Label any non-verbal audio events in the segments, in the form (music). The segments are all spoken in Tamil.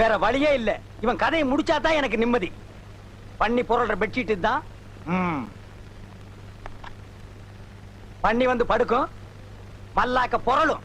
வேற வழியே இல்ல. இவன் கதையை முடிச்சாதான் எனக்கு நிம்மதி. பண்ணி புரள்ற பெட்ஷீட் தான் பண்ணி வந்து படுக்கும். மல்லாக்க புரளும்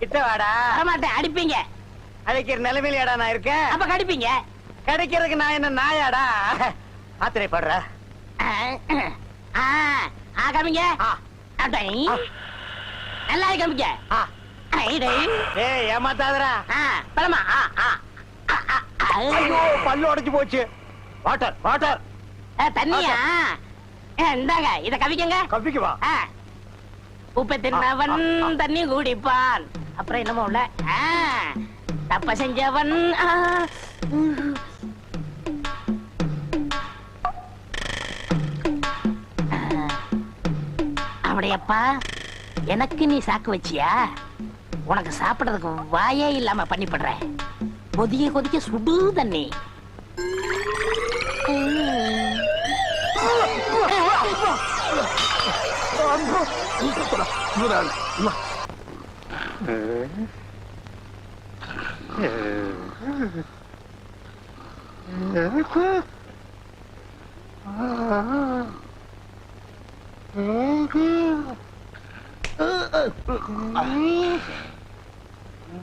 கிட்ட வாடா. வரமாட்டேன் அடிப்பீங்க. அழைக்கிற நிலைமையிலடா நான் இருக்கேன். அப்ப கடிப்பீங்க. கிடைக்கிறதுக்கு நான் என்ன நாயாடா? ஆத்திரைப்படுற காமிங்க. நல்லா காமிங்க. ஏய் ஏமாத்தாதடா. ஆ, பழமா. ஐயோ பல்லு உடைஞ்சு போச்சு. Water water. தண்ணியா? இந்தாங்க இத கவிக்கங்க. கப்பிக்கு வா ஆ. உப்பை தின்னவன் தண்ணி குடிப்பான். அப்புறம் என்னமோ உள்ள தப்ப செஞ்சவன் அப்படியப்பா எனக்கு நீ சாக்கு வச்சியா? உனக்கு சாப்பிடுறதுக்கு வாயே இல்லாம பண்ணிப்படுற. கொதிக்க கொதிக்க சுடு தண்ணி. いいことだブラウン今えええええああええう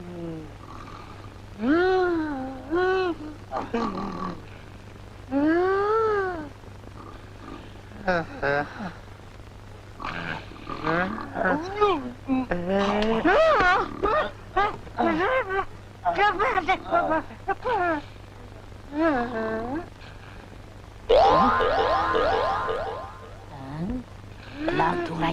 ん。ஆ. உன்னை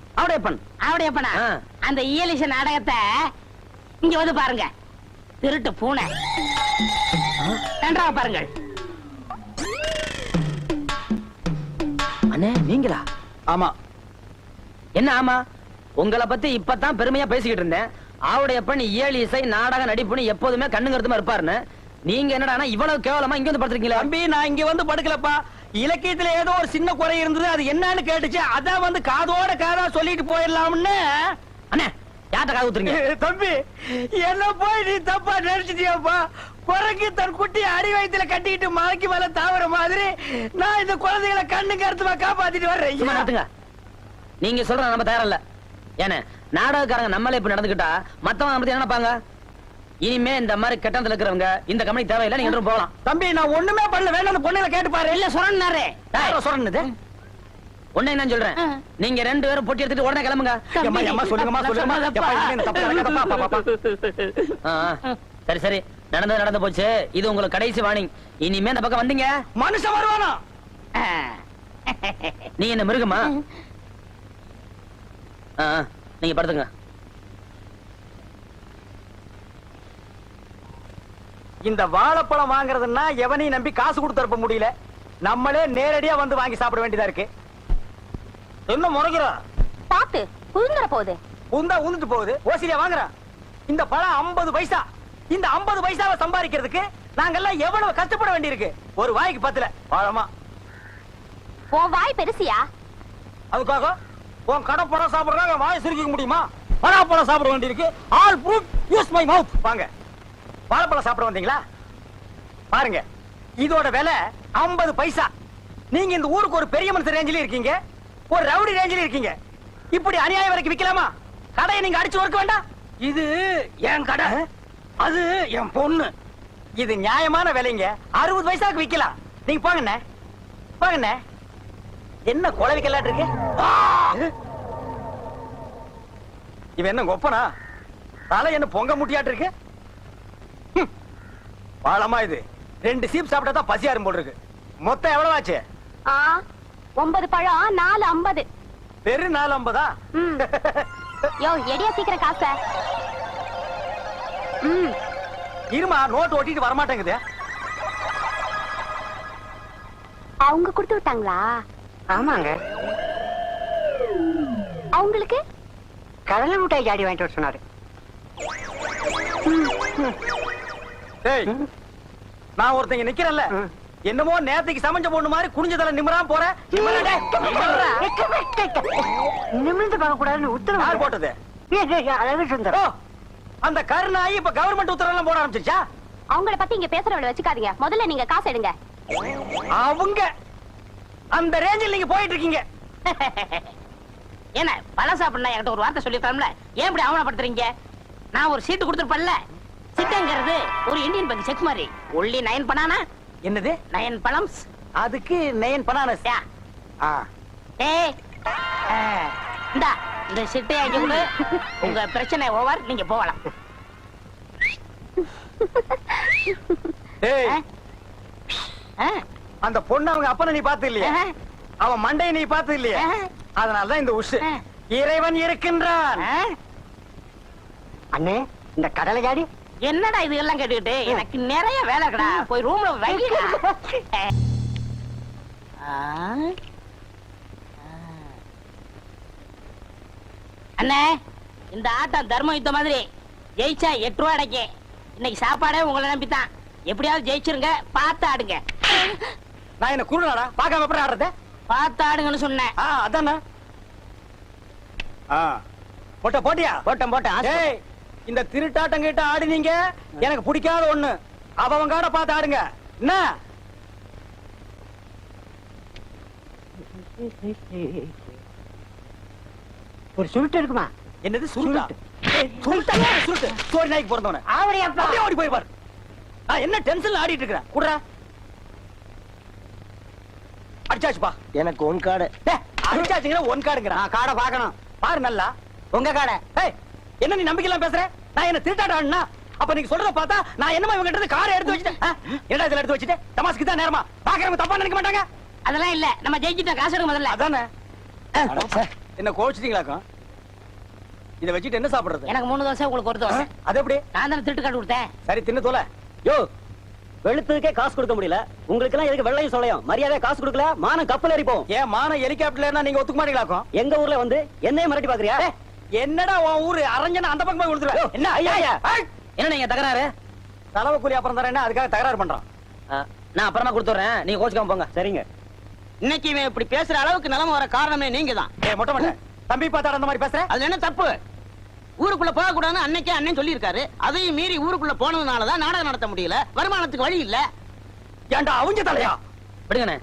ஆவுடையப்பன் அவடையப்பனா? ஆ. அந்த இயலிச நாடகத்தை இங்க வந்து பாருங்க. திருட்டு பூனை. நன்றாக பாருங்கள். அண்ணே நீங்களா? ஆமா. என்ன ஆமா? உங்களை பத்தி இப்பதான் பெருமையா பேசிக்கிட்டு இருந்தேன். ஆவுடையப்பன் இயல் இசை நாடக நடிப்புன்னு எப்போதுமே கண்ணுங்கருத்துமா இருப்பாருன்னு. நீங்க என்னடா இவ்வளவு கேவலமா இங்க வந்து படுத்திருக்கீங்களா? தம்பி நான் இங்க வந்து படுக்கலப்பா. இலக்கியத்துல ஏதோ ஒரு சின்ன குறை இருந்தது அது என்னன்னு கேட்டுச்சு. அதான் வந்து காதோட காதா சொல்லிட்டு போயிடலாம்னு. அண்ணே யார்கிட்ட காது குத்துறீங்க? தம்பி என்ன போய் நீ தப்பா நினைச்சிட்டியாப்பா? குரங்கு தன் குட்டி அடி வயித்துல கட்டிக்கிட்டு மலைக்கு மேல தாவற மாதிரி நான் இந்த குழந்தைகளை கண்ணு கருத்துமா காப்பாத்திட்டு வர்றேன். நீங்க சொல்ற நம்ம தயாரா இல்ல ஏன்னா நாடகக்காரங்க நம்மளே இப்ப நடந்துக்கிட்டா மத்தவங்க நம்ம என்ன நினைப்பாங்க. இனிமே இந்த மாதிரி கெட்டத்துல இருக்கிறவங்க இந்த கம்பெனி தேவையில்லை நீங்க என்றும் போகலாம். தம்பி நான் ஒண்ணுமே பண்ணல. வேணும் அந்த பொண்ணுங்களை கேட்டு பாரு. இல்ல சொன்னாரே டேய், சொன்னது ஒண்ணு என்ன சொல்றேன். நீங்க ரெண்டு பேரும் பொட்டி எடுத்துட்டு உடனே கிளம்புங்க. சரி சரி. நடந்தது நடந்து போச்சு. இது உங்களுக்கு கடைசி வார்னிங் இனிமே இந்த பக்கம் வந்தீங்க. மனுஷன் வருவானா? நீ என்ன மிருகமா? ஆ, ஆ, நீங்க படுத்துங்க. இந்த வாழைப்பழம் வாங்குறதுன்னா எவனையும் நம்பி காசு கொடுத்து அனுப்ப முடியல. நம்மளே நேரடியா வந்து வாங்கி சாப்பிட வேண்டியதா இருக்கு. என்ன முறைகிற பாத்து புழுந்துற போகுது. உந்தா உந்துட்டு போகுது. ஓசிலியா வாங்குறான் இந்த பழம் 50 பைசா. இந்த 50 பைசாவை சம்பாதிக்கிறதுக்கு நாங்கெல்லாம் எவ்வளவு கஷ்டப்பட வேண்டியிருக்கு. ஒரு வாய்க்கு பத்தல. பழமா உன் வாய் பெருசியா? அதுக்காக உன் கடை பழம் சாப்பிடுறாங்க வாய் சுருக்கிக்க முடியுமா? பழாப்பழம் சாப்பிட வேண்டியிருக்கு. All fruit use my mouth வாங்க. வாழைப்பழம் சாப்பிட வந்தீங்களா? பாருங்க இதோட விலை 50 பைசா. நீங்க இந்த ஊருக்கு ஒரு பெரிய மனுஷன் ரேஞ்சில இருக்கீங்க ஒரு ரவுடி ரேஞ்சில இருக்கீங்க. இப்படி அநியாயம் வரைக்கும் விக்கலாமா? கடையை நீங்க அடிச்சு ஒர்க்க வேண்டாம். இது என் கடை. அது என் பொண்ணு. இது நியாயமான விலைங்க. அறுபது பைசாக்கு விக்கலாம். நீங்க போங்கண்ணே போங்கண்ணே என்ன கொலை வைக்கலாட்டு இருக்கு? இவன் என்ன கொப்பனா தலை என்ன பொங்க முட்டியாட்டு இருக்கு. பாலமா இது. ரெண்டு சீப் சாப்பிட்டா தான் பசியாரும் போல் இருக்கு மொத்தம் எவ்வளவு ஆச்சு ஆ ஒன்பது பழம் நாலு ஐம்பது. வெறும் நாலு ஐம்பதா. யோ எடியா சீக்கிரம் காச. ம். இருமா நோட்டு ஒட்டிட்டு வரமாட்டேங்குது. அவங்க கொடுத்து விட்டாங்களா? ஆமாங்க. அவங்களுக்கு? கடலை மிட்டாய் ஜாடி வாங்கிட்டு வர சொன்னாரு. டேய் நான் ஒருத்தங்க நிக்கிறேன்ல. என்னமோ நேத்துக்கு சமைஞ்ச பொண்ணு மாதிரி குனிஞ்ச தலை நிமிராம போற. நிமிர்ந்து பார்க்க கூடாதுன்னு உத்தரவு யார் போட்டது? அழகு சுந்தரம். அந்த கருணாயி இப்ப கவர்மெண்ட் உத்தரவு எல்லாம் போட ஆரம்பிச்சிருச்சா? அவங்கள பத்தி இங்க பேசுறவள வச்சுக்காதீங்க. முதல்ல நீங்க காசு எடுங்க. அவங்க அந்த ரேஞ்சில் நீங்க போயிட்டு இருக்கீங்க. (laughs) என்ன பழம் சாப்பிடணும் என்கிட்ட ஒரு வார்த்தை சொல்லிருக்கலாம்ல ஏன் இப்படி அவமானப்படுத்துறீங்க? நான் ஒரு சீட்டு கொடுத்துருப்பேன்ல. சிட்டங்கிறது ஒரு இந்தியன் பேங்க் செக் மாதிரி ஒல்லி நயன் பண்ணானா என்னது? நயன் பழம்ஸ். அதுக்கு நயன் பனானஸ். யா. ஆ. இந்தா இந்த சிட்டை அங்க கொடு. உங்க பிரச்சனை ஓவர் நீங்க போகலாம். ஆ? அந்த பொண்ணு அவங்க அப்பனை நீ பார்த்து இல்லையா ஆஹா. அவன் மண்டையை நீ பார்த்து இல்லையா ஆஹா. அதனாலதான் இந்த உஷு. ஆ. இறைவன் இருக்கின்றான்? அண்ணே இந்த கடலை ஜாடி என்னடா இது எல்லாம் கேட்டுக்கிட்டு? எனக்கு நிறைய வேலை இருக்கடா போய் ரூம்ல வைக்கடா. அண்ணே இந்த ஆட்டம் தர்ம யுத்த மாதிரி ஜெயிச்சா எட்டு ரூபா அடைக்க இன்னைக்கு சாப்பாடே உங்களை நம்பித்தான். எப்படியாவது ஜெயிச்சிருங்க பார்த்து ஆடுங்க. நான் என்ன குருடாடா பார்க்காம எப்படி ஆடுறது? பார்த்து ஆடுங்கன்னு சொன்னேன். ஆ அதானே. ஆ. போட்ட போட்டியா? போட்டேன் போட்டேன் டேய் இந்த திருட்டாட்டம் கிட்ட ஆடுனீங்க? எனக்கு பிடிக்காத ஒண்ணு. அவன் காட பார்த்து ஆடுங்க. என்ன? ஒரு சுருட்டு இருக்குமா? என்னது சுருட்டா? சுருட்டா. சோரி நாய்க்கு பிறந்தவன. ஆவடியாப்பா ஓடி போய் பாரு. என்ன டென்ஷன்ல ஆடிட்டு இருக்கிறேன் குடுறா. அடிச்சாச்சுப்பா. எனக்கு ஒன் கார்டு டேய், அடிச்சாச்சுங்கன்னா ஒன் கார்டுங்கிறான் காடை பார்க்கணும். பாரு நல்லா. உங்க காடை. ஏய் என்ன நீ நம்பிக்கை எல்லாம் பேசுற? நான் என்ன திருட்டாடான்னா அப்ப நீங்க சொல்றத பார்த்தா நான் என்னமா இவங்க கிட்ட காரை எடுத்து வச்சுட்டேன்? என்னடா இதுல எடுத்து வச்சுட்டு? தமாஸ்க்கு தான் நேரமா? பாக்குறவங்க தப்பா நினைக்க மாட்டாங்க? அதெல்லாம் இல்ல. நம்ம ஜெயிச்சிட்டோம். காசு எடுங்க முதல்ல. அதானே? என்ன கோச்சிட்டீங்களாக்கும் இத வச்சுட்டு என்ன சாப்பிடுறது? எனக்கு மூணு தோசை உங்களுக்கு ஒரு தோசை. அது எப்படி? நான் தானே திருட்டு காட்டு கொடுத்தேன். சரி தின்னு தோல. யோ வெளுத்ததுக்கே காசு கொடுக்க முடியல. உங்களுக்கு எல்லாம் எதுக்கு வெள்ளையும் சொல்லையும் மரியாதை காசு கொடுக்கல மானம் கப்பல் எரிப்போம் ஏன் மான ஹெலிகாப்டர்ல நீங்க ஒத்துக்க மாட்டீங்களாக்கும் எங்க ஊர்ல வந்து என்னையும் மிரட்டி பாக்குறியா என்னடா உன் ஊரு? அரஞ்சன அந்த பக்கம் போய் கொடுத்துருவேன் என்ன ஐயா என்ன நீங்க தகராறு? தலவை கூலி அப்புறம் தரேன்னா அதுக்காக தகராறு பண்றான். நான் அப்புறமா கொடுத்துறேன் நீங்க கோச்சுக்காம போங்க. சரிங்க. இன்னைக்கு இவன் இப்படி பேசுற அளவுக்கு நிலைமை வர காரணமே நீங்க தான் ஏய் மொட்டை மொட்டை. தம்பி பார்த்தா அந்த மாதிரி பேசுற? அது என்ன தப்பு? ஊருக்குள்ள போக கூடாதுன்னு அன்னைக்கே அண்ணன் சொல்லியிருக்காரு. அதையும் மீறி ஊருக்குள்ள போனதுனாலதான் நாடகம் நடத்த முடியல. வருமானத்துக்கு வழி இல்ல. ஏன்டா அவங்க தலையா? விடுங்கண்ணே.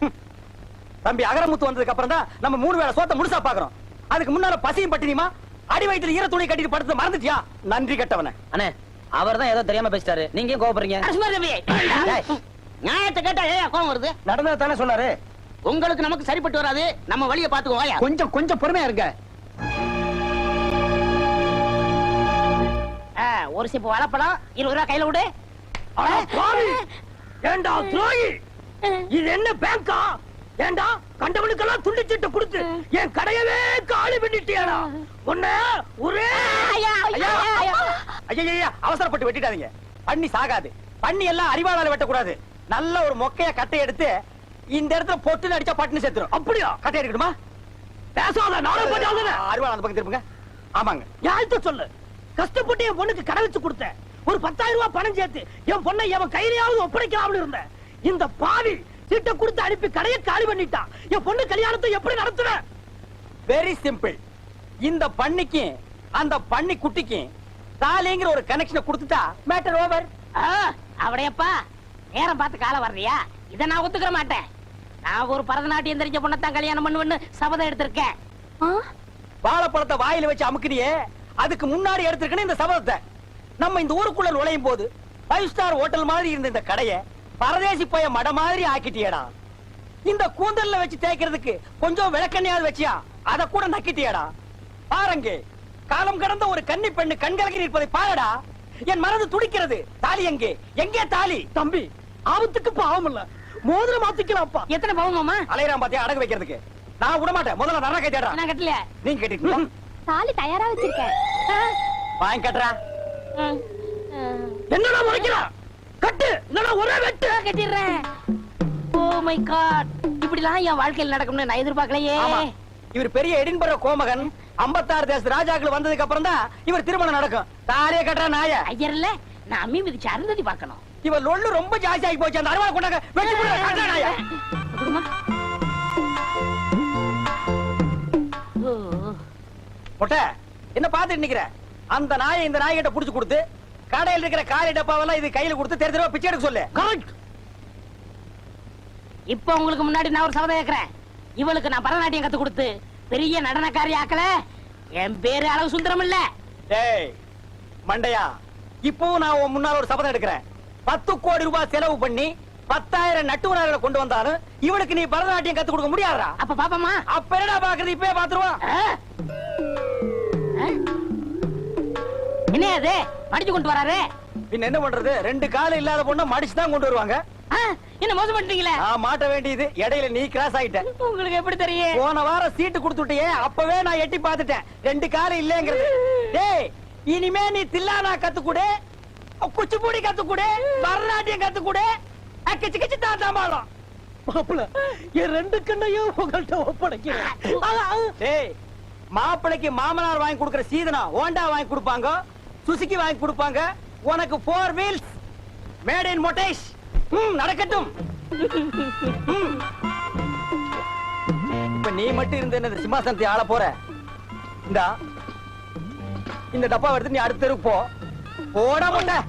தம்பி அகரமுத்து வந்ததுக்கு அப்புறம் தான் நம்ம மூணு வேளை சோத்த முழுசா பாக்குறோம். அதுக்கு முன்னால பசியும் பட்டினியுமா? அடி வயித்துல ஈர துணி கட்டிட்டு படுத்து மறந்துட்டியா? நன்றி கட்டவன. அண்ணே அவர் தான் ஏதோ தெரியாம பேசிட்டாரு. நீங்க ஏன் கோவப்படுறீங்க? நியாயத்தை கேட்டா ஏன் கோவம் வருது? நடந்தது தானே சொன்னாரு. உங்களுக்கு நமக்கு சரிப்பட்டு வராது. நம்ம வழியை பாத்துக்குவோம் கொஞ்சம் கொஞ்சம் பொறுமையா இருங்க. ஒரு சிப்பு வாழைப்பழம் இருபது ரூபா கையில விடு! ஏண்டா துரோகி? இது என்ன பேங்கா? ஏண்டா கண்டவனுக்கெல்லாம் துண்டு சீட்டை கொடுத்து என் கடையவே காலி பண்ணிட்டியாடா. உன்ன ஒரே ஐயா, அவசரப்பட்டு வெட்டிடாதீங்க. பண்ணி சாகாது. பண்ணி எல்லாம் அறிவாளால வெட்டக்கூடாது. நல்ல ஒரு மொக்கைய கட்டை எடுத்து இந்த இடத்துல பொட்டுன்னு அடிச்சா பட்டுன்னு செத்துரும் அப்படியா? கட்டை எடுக்கணுமா பேசாத நானும் அறிவாள அந்த பக்கம் திரும்புங்க. ஆமாங்க. யார்கிட்ட சொல்லு. கஷ்டப்பட்டு என் பொண்ணுக்கு கடை வச்சு கொடுத்தேன். ஒரு பத்தாயிரம் ரூபாய் பணம் சேர்த்து என் பொண்ணை எவன் கையிலையாவது ஒப்படைக்கலாம்னு இருந்தேன். இந்த பாவி சீட்டை கொடுத்து அனுப்பி கடையை காலி பண்ணிட்டான் என் பொண்ணு கல்யாணத்தை எப்படி நடத்துவேன் வெரி சிம்பிள் இந்த பண்ணிக்கும் அந்த பண்ணி குட்டிக்கும் தாலிங்கிற ஒரு கனெக்ஷனை கொடுத்துட்டா மேட்டர் ஓவர் அவடையப்பா நேரம் பார்த்து காலம் வர்றியா? இத நான் ஒத்துக்கிற மாட்டேன். நான் ஒரு பரதநாட்டியம் தெரிஞ்ச பொண்ணத்தான் கல்யாணம் பண்ணுவேன்னு சபதம் எடுத்திருக்கேன். வாழைப்பழத்தை வாயில வச்சு அமுக்குனியே அதுக்கு முன்னாடி எடுத்திருக்கணும் இந்த சபதத்தை. நம்ம இந்த ஊருக்குள்ள நுழையும் போது ஃபைவ் ஸ்டார் ஹோட்டல் மாதிரி இருந்த இந்த கடைய பரதேசி போய மட மாதிரி ஆக்கிட்டியடா. இந்த கூந்தல்ல வச்சு தேய்க்கிறதுக்கு கொஞ்சம் விளக்கண்ணையாவது வச்சியா? அத கூட நக்கிட்டியடா. பாருங்க காலம் கடந்த ஒரு கன்னி பெண்ணு கண்கலக்கி நிற்பதை பாருடா. என் மனது துடிக்கிறது. தாலி எங்கே? எங்கே தாலி? தம்பி ஆபத்துக்கு பாவம் இல்ல. மோதிரம் மாத்திக்கலாம்ப்பா. எத்தனை பவுன் மாமா? அலையறான் பாத்தியா அடகு வைக்கிறதுக்கு. நான் விட மாட்டேன். முதல்ல நர கை தேடுறா. நான் கட்டலையா நீங்க கேட்டீங்களா தாலி தயாரா வச்சிருக்கேன். வாங்கி கட்டுறா. என்னடா முறைக்கிறா? கட்டு! இல்லனா ஒரே வெட்டு! கட்டிடுறேன். ஓ மை காட் இப்படிலாம் என் வாழ்க்கையில் நடக்கும்னு நான் எதிர்பார்க்கலையே. ஆமா. இவர் பெரிய எடின்பர கோமகன். 56 தேச ராஜாக்கள் வந்ததுக்கு அப்புறம் தான் இவர் திருமணம் நடக்கும். தாலிய கட்டுற நாய. ஐயர் இல்ல நான் அம்மி மிதிச்சு அருந்ததி பார்க்கணும். இவர் லொள்ளு ரொம்ப ஜாஸ்தி ஆகி போச்சு. அந்த அருவாள் கொண்டாங்க வெட்டி போடுற கட்டுற நாய. மொட்டை என்ன பாத்துட்டு நிக்கிற? அந்த நாயை இந்த நாய்கிட்ட புடிச்சு கொடுத்து கடையில் இருக்கிற காலி டப்பாவெல்லாம் இது கையில கொடுத்து தெரு தெருவா பிச்சை எடுக்க சொல்லு. கரெக்ட் இப்ப உங்களுக்கு முன்னாடி நான் ஒரு சபதம் கேக்குறேன். இவளுக்கு நான் பரதநாட்டியம் கத்து கொடுத்து பெரிய நடனக்காரி ஆக்கல. என் பேரு அளவு சுந்தரம் இல்ல. டேய் மண்டையா இப்பவும் நான் உன் முன்னால ஒரு சபதம் எடுக்கிறேன். பத்து கோடி ரூபாய் செலவு பண்ணி பத்தாயிரம் நட்டுவனார்களை கொண்டு வந்தாலும் இவனுக்கு நீ பரதநாட்டியம் கத்து கொடுக்க முடியாதா? அப்ப பாப்பமா அப்ப என்னடா பாக்குறது? இப்பவே பாத்துருவான் என்ன அது மடிச்சு கொண்டு வராரு? பின்ன என்ன பண்றது? ரெண்டு கால் இல்லாத பொண்ண மடிச்சு தான் கொண்டு வருவாங்க. என்ன மோசம் பண்ணிட்டீங்களே? நான் மாட்ட வேண்டியது இடையில நீ கிராஸ் ஆயிட்ட. உங்களுக்கு எப்படி தெரியும்? போன வாரம் சீட்டு கொடுத்துட்டியே அப்பவே நான் எட்டி பார்த்துட்டேன். ரெண்டு கால் இல்லங்கிறது. (laughs) டேய் இனிமே நீ தில்லானா கத்துக்கூடு. குச்சிப்பூடி கத்துக்கூடு. பரதநாட்டியம் கத்துக்கூடு. கிச்சு கிச்சு தான் தாம்பாளம் மாப்பிள என் ரெண்டு கண்ணையும் உங்கள்கிட்ட ஒப்படைக்கிறேன். மாப்பிளைக்கு மாமனார் வாங்கி கொடுக்கிற சீதனா ஹோண்டா வாங்கி கொடுப்பாங்க? சுசுக்கி வாங்கி கொடுப்பாங்க. உனக்கு போர் வீல்ஸ் மேட் இன் மொட்டேஷ் நடக்கட்டும். இப்ப நீ மட்டும் இருந்த இந்த சிம்மாசனத்தை ஆள போற? இந்தா. இந்த டப்பா எடுத்து நீ அடுத்த தெருவுக்கு போ. போட மாட்டேன்